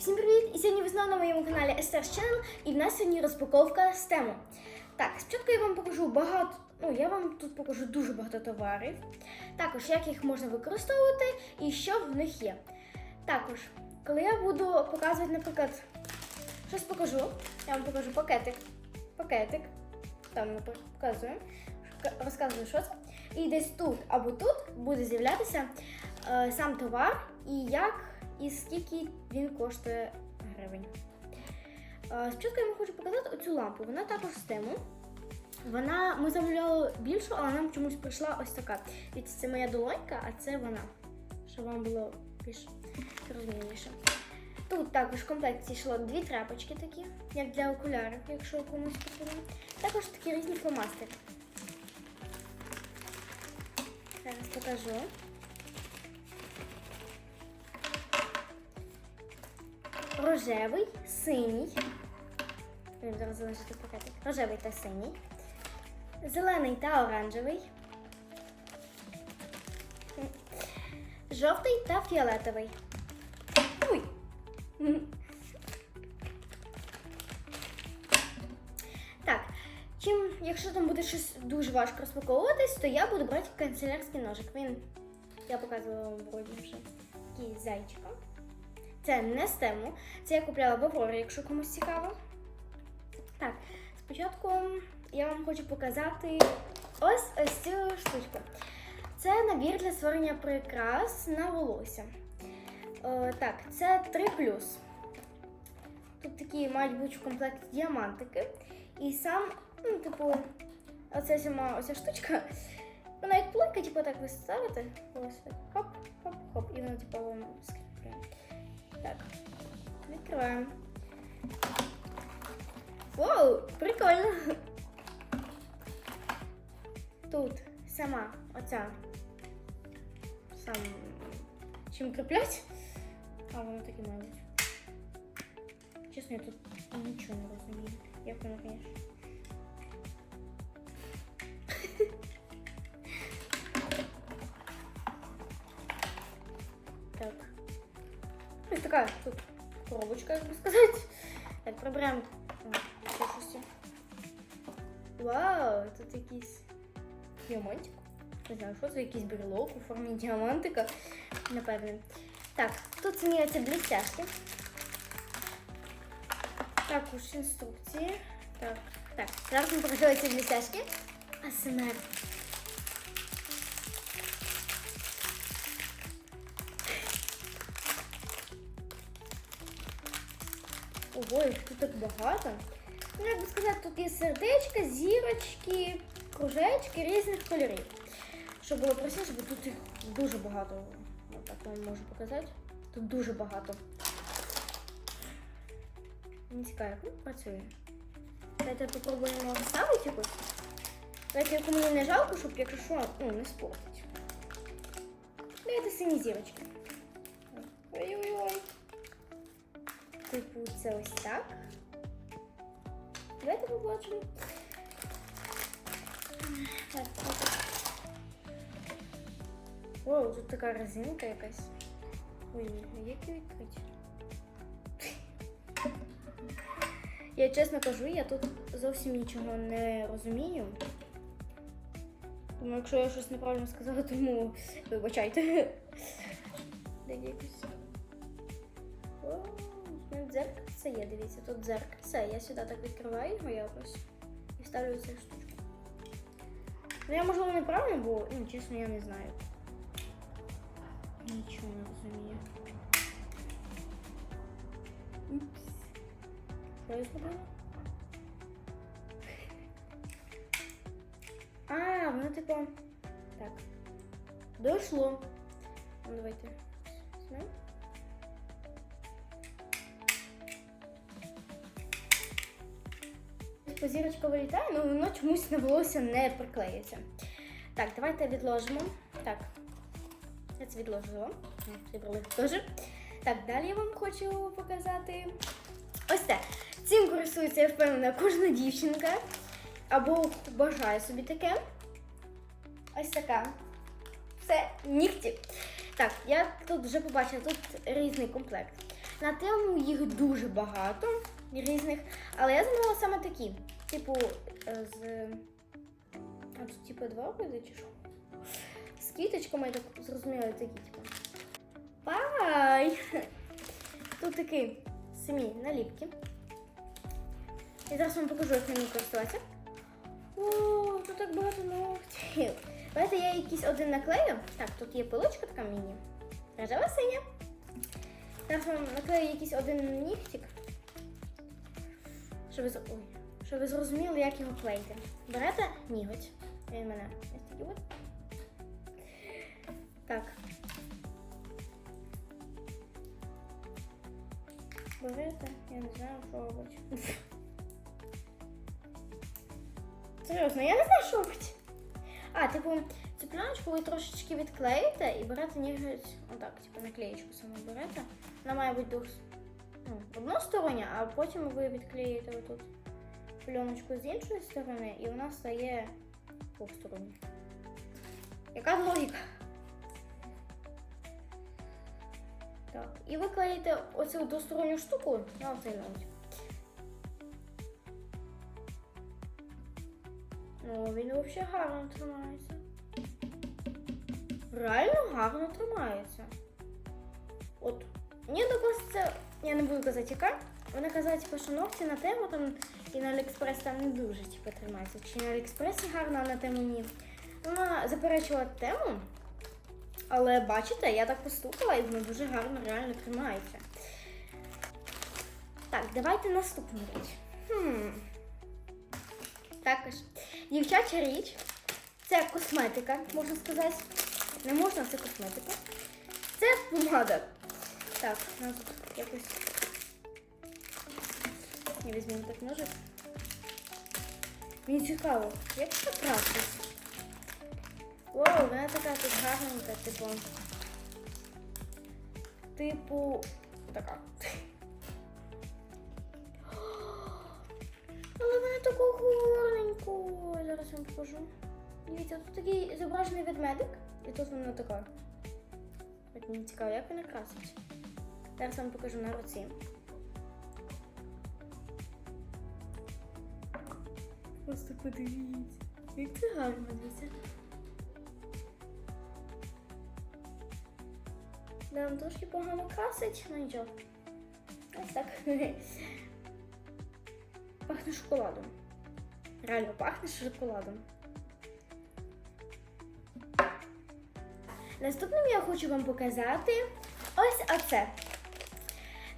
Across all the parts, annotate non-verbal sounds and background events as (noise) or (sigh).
Всім привіт! І сьогодні ви знову на моєму каналі Esther's Channel і в нас сьогодні розпаковка з тему. Так, спочатку я вам покажу багато, ну я вам тут покажу дуже багато товарів. Також як їх можна використовувати і що в них є. Також, коли я буду показувати, наприклад, щось покажу, я вам покажу пакетик. Пакетик. Там показую. Розказую, що це. І десь тут або тут буде з'являтися е, сам товар і як і скільки він коштує гривень. Спочатку я вам хочу показати оцю лампу. Вона також з тему. Вона, ми замовляли більшу, але нам чомусь прийшла ось така. Дивіться, це моя долонька, а це вона. Щоб вам було більш розумніше. Тут також в комплекті йшло дві тряпочки такі, як для окулярів, якщо комусь потрібно. Також такі різні фломастери. Зараз покажу. Рожевий, синій. Зараз залишити пакетик. Рожевий та синій. Зелений та оранжевий. Жовтий та фіолетовий. М. Так, чим, якщо там буде щось дуже важко розпаковуватись, то я буду брати канцелярський ножик. Він, я показувала вам вроді вже такий зайчиком. Це не з тему. Це я купляла в якщо комусь цікаво. Так, спочатку я вам хочу показати ось ось цю штучку. Це набір для створення прикрас на волосся. Е, так, це 3 Тут такі мають бути в комплекті діамантики. І сам, ну, типу, оця сама оця штучка, вона як плойка, типу, так ви ставите. Ось. Хоп, хоп, хоп. І вона, типу, вам скріплює. Так, відкриваємо. Вау, прикольно. Тут сама оця сам чим креплять. А воно таке має бути. Чесно, я тут нічого не розумію. Як воно, звісно. Ось така тут коробочка, як би сказати. Так, приберемо це щось. Вау, тут якийсь діамантик. Не знаю, що це якийсь брелок у формі діамантика. Напевне. Так, тут зміються блістяшки. Також інструкції. Так, так. Зараз ми покажу ці блістяшки. АСМР. Їх тут так багато. Ну, як би сказати, тут є сердечка, зірочки, кружечки різних кольорів. Щоб було простіше, бо тут їх дуже багато. Так вам можу показати. Тут дуже багато. Не цікаво, як він працює. Давайте попробуємо ставити якось. Давайте яку мені не жалко, щоб якщо що, ну, не спортить. Давайте сині зірочки. Ой-ой-ой. Типу, це ось так. Давайте побачимо. Так. О, тут така резинка якась. Ой, а як її відкрити? Я чесно кажу, я тут зовсім нічого не розумію. Тому якщо я щось неправильно сказала, тому вибачайте. Де якось. О, ну, дзеркальце є, дивіться, тут дзеркальце. Я сюди так відкриваю його якось і ставлю цю штучку. Ну я можливо неправильно, бо ну, чесно я не знаю. Нічого не розумію. Упс. Що я зробила? А, воно типу. Так. Дошло. Ну, давайте. Візьмемо. Зірочка вилітає, але воно чомусь на волосся не приклеїться. Так, давайте відложимо. Так. Я це відложила. Вибрали теж. Так, далі я вам хочу показати. Ось це. Цим користується, я впевнена, кожна дівчинка. Або бажає собі таке. Ось така. Це нігті. Так, я тут вже побачила, тут різний комплект. На тему їх дуже багато різних, але я замовила саме такі. Типу, е, з. А тут типу два види чи що? З квіточками, я так зрозуміла, такі, типу. Пай! Тут такі самі наліпки. І зараз вам покажу, як ними користуватися. О, тут так багато ногтів. Давайте я якийсь один наклею. Так, тут є пилочка така міні. Рожева синя. Зараз вам наклею якийсь один нігтик. Щоб ви, ой, щоб ви зрозуміли, як його клеїти. Берете ніготь. Він мене ось такий от. Так. Берете, я не знаю, що робити. (laughs) Серйозно, я не знаю, що робити. А, типу, цю пленочку ви трошечки відклеїте і берете ніготь, отак, типу наклеєчку саму берете. Вона має бути двох, ну, одностороння, а потім ви відклеїте отут пленочку з іншої сторони, і вона стає двохстороння. Яка логіка? Так, і ви клеїте оцю двосторонню штуку на оцей ноготь. Ну, він взагалі гарно тримається. Реально гарно тримається. От. Мені доказ це, я не буду казати яка. Вона казала, типу, що ногті на тему там і на Аліекспрес там не дуже типу, тримається. Чи на Аліекспресі гарно, а на тему ні. Вона заперечила тему, але бачите, я так постукала і воно дуже гарно реально тримається. Так, давайте наступну річ. Хм. Також дівчача річ. Це косметика, можна сказати. Не можна, це косметика. Це помада. Так, нам тут якось. Я візьму так ножик. Мені цікаво, як це красить? Вау, вона така тут гарненька, типу. Типу. Така. Але вона таку гарненьку. Зараз вам покажу. Дивіться, тут такий зображений ведмедик, і тут вона така. От мені цікаво, як вона красить. Зараз вам покажу на руці. Просто подивіться. Як це гарно дивіться. Нам трошки погано красить, ну нічого. Ось так. (laughs) Пахне шоколадом. Реально пахне шоколадом. Наступним я хочу вам показати ось оце.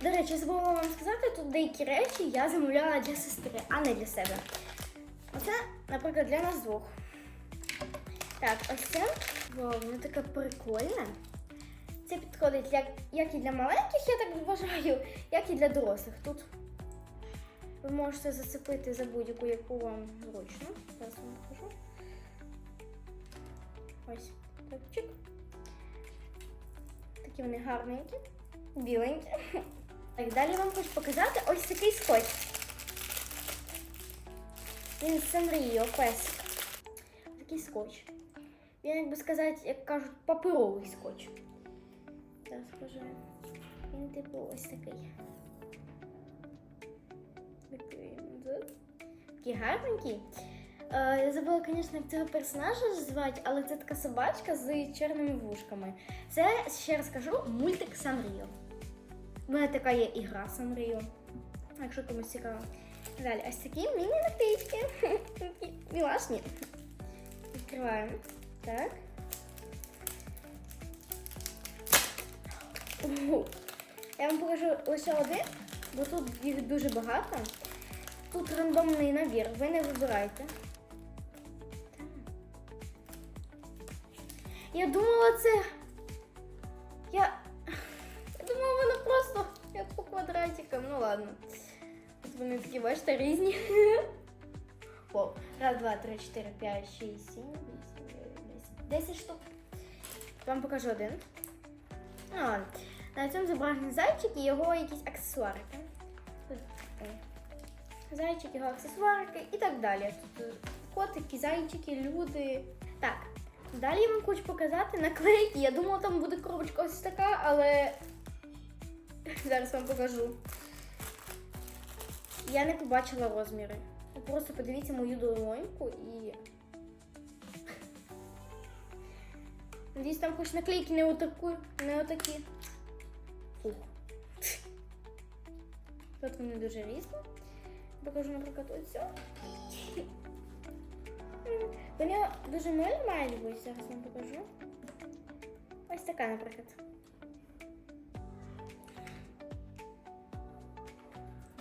До речі, забула вам сказати, тут деякі речі я замовляла для сестри, а не для себе. Оце, наприклад, для нас двох. Так, ось це. Вау, воно таке прикольне. Це підходить як, як і для маленьких, я так вважаю, як і для дорослих. Тут ви можете зацепити за будь-яку, яку вам зручно. Зараз вам покажу. Ось. Так. Такі вони гарненькі, біленькі. Так, далі вам хочу показати ось такий скотч. Він з Санріо. Такий скотч. Він, як би сказати, як кажуть, паперовий скотч. Зараз скажу. Він типу ось. Такий. Такий гарненький. Е, Я забула, звісно, як цього персонажа звати, але це така собачка з чорними вушками. Це, ще раз кажу, мультик Санріо. У мене така є ігра Санріо. Якщо комусь цікаво. Далі, ось такі міні-наклейки. (laughs) Мілашні. Відкриваємо. Так. Я вам покажу лише один, бо тут їх дуже багато. Тут рандомний набір, ви не вибирайте. Я думала, це. Я по. Ну ладно. Тут вони такі, бачите, різні. Вау. Раз, два, три, чотири, п'ять, шість, сім, вісім, дев'ять, десять. Штук. Вам покажу один. Ну, ладно. На цьому зображений зайчик і його якісь аксесуарики. Тут зайчик, його аксесуарики і так далі. Тут е, котики, зайчики, люди. Так, далі я вам хочу показати наклейки. Я думала, там буде коробочка ось така, але Зараз вам покажу. Я не побачила розміри. Просто подивіться мою долоньку і. Надіюсь, там хоч наклейки не отаку, не отакі. Фух. Тут вони дуже різні. Покажу, наприклад, оцю. Вони дуже милі мають бути, зараз вам покажу. Ось така, наприклад.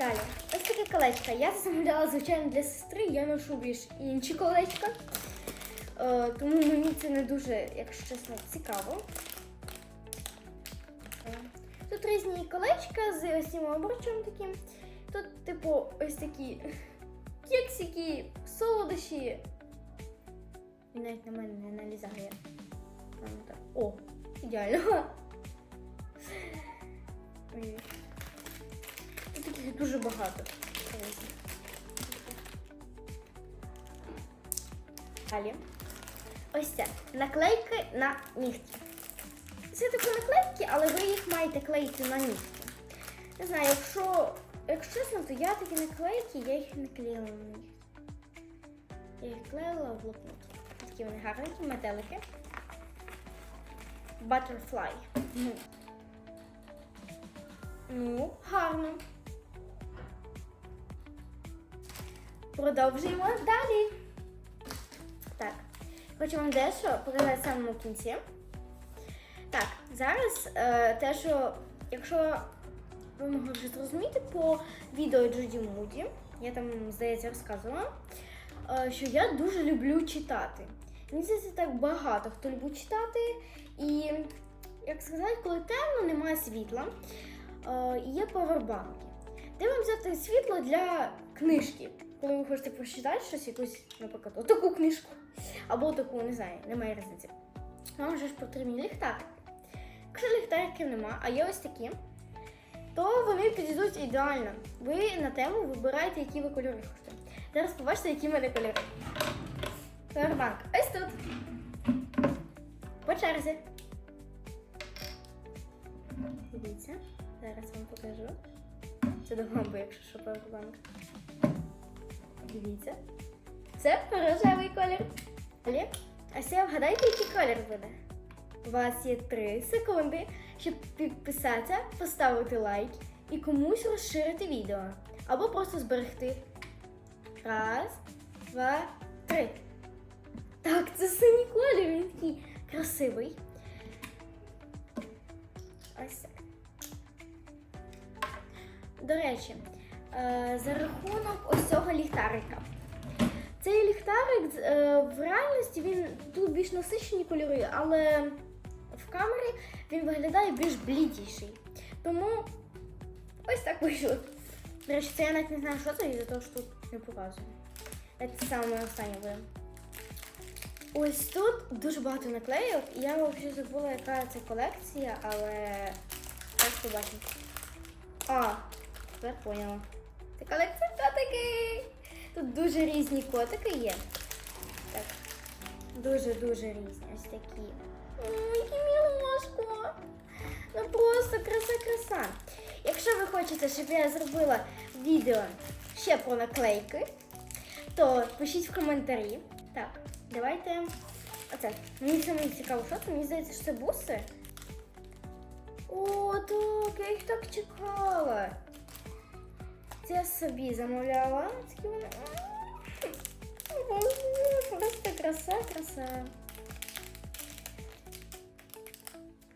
Далі, ось таке колечко. Я замовляла, звичайно, для сестри. Я ношу більш інші колечка. Е, тому мені це не дуже, якщо чесно, цікаво. Тут різні колечка з ось цим обручем таким. Тут, типу, ось такі кексики, солодощі. Він навіть на мене не налізає. О, ідеально. Дуже багато. Далі. Ось це. Наклейки на нігті. Це типу наклейки, але ви їх маєте клеїти на нігті. Не знаю, якщо, якщо чесно, то я такі наклейки, я їх не клеїла на нігті. Я їх клеїла в блокнот. Такі вони гарненькі, метелики. Butterfly. Ну. Ну, гарно. Продовжуємо далі. Так, хочу вам дещо показати в самому кінці. Так, зараз е, те, що якщо ви могли вже зрозуміти по відео Джуді Муді, я там, здається, розказувала, е, що я дуже люблю читати. Мені здається, так багато хто любить читати. І, як сказати, коли темно, немає світла, е, є павербанки. Де вам взяти світло для книжки? Коли ви хочете прочитати щось, якусь, наприклад, отаку книжку. Або таку, не знаю, немає різниці. Вам же ж потрібні ліхтарики. Якщо ліхтариків нема, а є ось такі, то вони підійдуть ідеально. Ви на тему вибираєте, які ви кольори хочете. Зараз побачите, які в мене кольори. Павербанк. Ось тут. По черзі. Дивіться, зараз вам покажу. Це до лампи, якщо що павербанк. Дивіться. Це рожевий колір. Але, а ще вгадайте, який колір буде. У вас є 3 секунди, щоб підписатися, поставити лайк і комусь розширити відео. Або просто зберегти. Раз, два, три. Так, це синій колір, він такий красивий. Ось так. До речі, за рахунок ось цього ліхтарика. Цей ліхтарик е, в реальності він тут більш насичені кольори, але в камері він виглядає більш блідіший. Тому ось так вийшло. До речі, це я навіть не знаю, що це, із-за того, що тут не показую. Це саме останнє буде. Ось тут дуже багато наклейок. і Я взагалі забула, яка це колекція, але зараз побачимо. А, тепер поняла. Це колекція котики. Тут дуже різні котики є. Так. Дуже-дуже різні. Ось такі. Які мілошко. Ну просто краса-краса. Якщо ви хочете, щоб я зробила відео ще про наклейки, то пишіть в коментарі. Так, давайте. Оце. Мені саме цікаво, що це. Мені здається, що це буси. О, так, я їх так чекала. Це я собі замовляла. Такі вони. М, Боже, Просто краса, краса.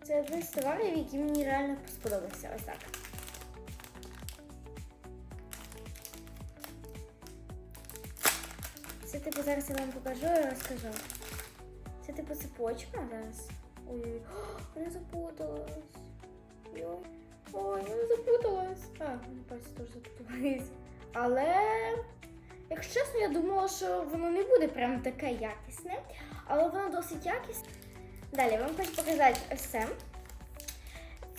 Це один з товарів, який мені реально сподобався. Ось так. Це типу зараз я вам покажу і розкажу. Це типу цепочка зараз. Ой, О, вона запуталась. Йой. Ой, вона запуталась. А, пальці теж запутались. Але, якщо чесно, я думала, що воно не буде прям таке якісне, але воно досить якісне. Далі вам хочу показати ось це.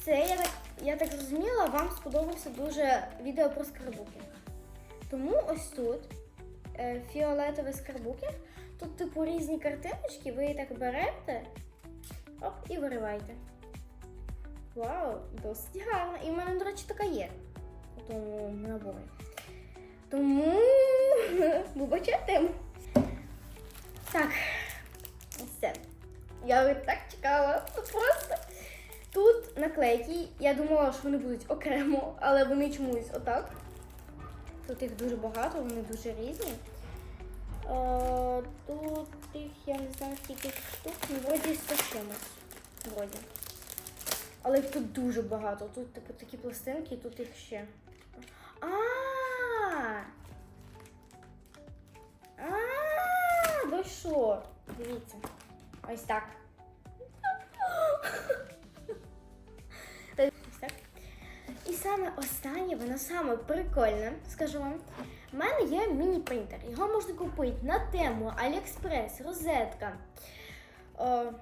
Я так, я так зрозуміла, вам сподобався дуже відео про скарбукінг. Тому ось тут е, фіолетовий скарбукінг. Тут, типу, різні картиночки, ви її так берете оп, і вириваєте. Вау, досить гарно. І в мене, до речі, така є у тому наборі. (laughs) Тому вибачайте. Так, все. Я так чекала. Просто. Тут наклейки. Я думала, що вони будуть окремо, але вони чомусь отак. Тут їх дуже багато, вони дуже різні. Тут їх, я не знаю, скільки штук, ну, вроді 100 з чимось. Вроді. Але їх тут дуже багато. Тут типу такі пластинки, і тут їх ще. А! А, ви що? Дивіться. Ось так. Ось так. І саме останнє, воно саме прикольне, скажу вам. У мене є міні-принтер. Його можна купити на тему Аліекспрес, розетка. О,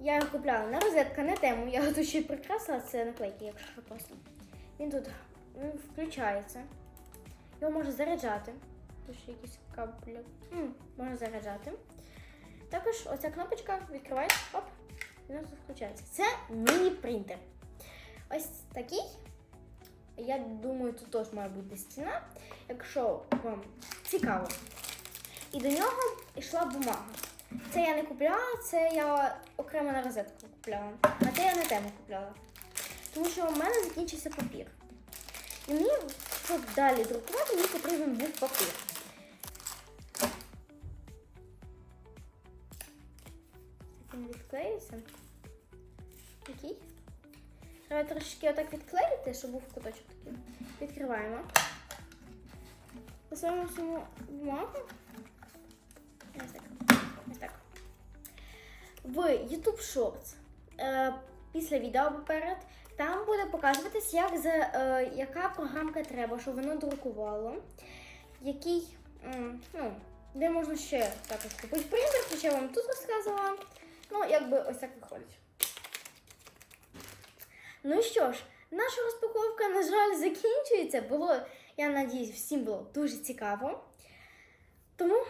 я його купляла на розетка, на тему. Я тут ще прикрасила це наклейки, якщо що просто. Він тут він включається. Його можна заряджати. Тут ще якісь кабелі. М, Можна заряджати. Також оця кнопочка відкривається, оп, він тут включається. Це міні-принтер. Ось такий. Я думаю, тут теж має бути стіна, якщо вам цікаво. І до нього йшла бумага. Це я не купляла, це я окремо на розетку купляла. А це я на тему купляла. Тому що у мене закінчився папір. І мені, щоб далі друкувати, мені потрібен був папір. Він відклеївся. Який? Треба трошки отак відклеїти, щоб був куточок такий. Відкриваємо. Поставимо саму бумагу. В YouTube Shorts е, після відео поперед там буде показуватись, як за, е, яка програмка треба, щоб воно друкувало. Який, ну, де можна ще також купити принтер, що я вам тут розказувала. Ну, якби ось так виходить. Ну що ж, наша розпаковка, на жаль, закінчується. Було, я надіюсь, всім було дуже цікаво. Тому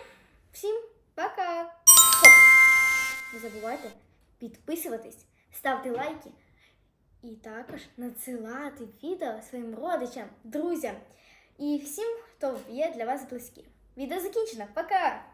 всім пока! Не забувайте підписуватись, ставте лайки і також надсилати відео своїм родичам, друзям і всім, хто є для вас близьким. Відео закінчено. Пока!